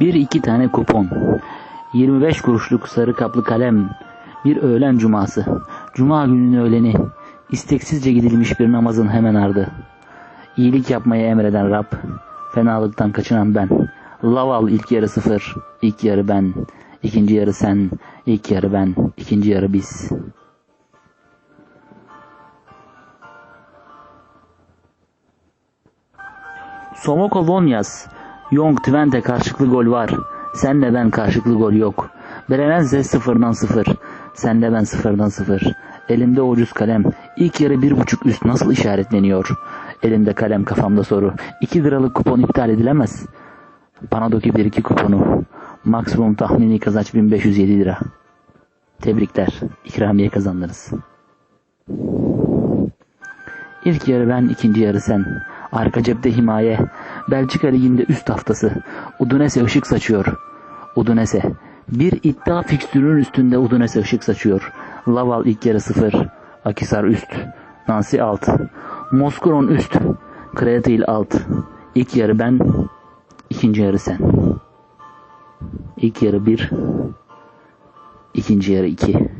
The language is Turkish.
Bir iki tane kupon. 25 kuruşluk sarı kaplı kalem. Bir öğlen cuması. Cuma gününün öğleni. İsteksizce gidilmiş bir namazın hemen ardı. İyilik yapmayı emreden Rab. Fenalıktan kaçınan ben. Laval ilk yarı sıfır. İlk yarı ben. ikinci yarı sen. İlk yarı ben. ikinci yarı biz. Somoko Vonyas. Young Twente karşılıklı gol var. Senle ben karşılıklı gol yok. Belenense sıfırdan sıfır. Senle ben sıfırdan sıfır. Elimde ucuz kalem. İlk yarı bir buçuk üst nasıl işaretleniyor? Elimde kalem kafamda soru. 2 liralık kupon iptal edilemez. Panadoki bir iki kuponu. Maksimum tahmini kazanç 1507 lira. Tebrikler. İkramiye kazandınız. İlk yarı ben, ikinci yarı sen. Arka cepte himaye. Belçika Ligi'nde üst haftası. Udinese ışık saçıyor. Udinese. Bir iddia fikstürünün üstünde Udinese ışık saçıyor. Laval ilk yarı sıfır. Akisar üst. Nancy alt. Moskron üst. Kreatil alt. İlk yarı ben, ikinci yarı sen. İlk yarı bir, ikinci yarı iki.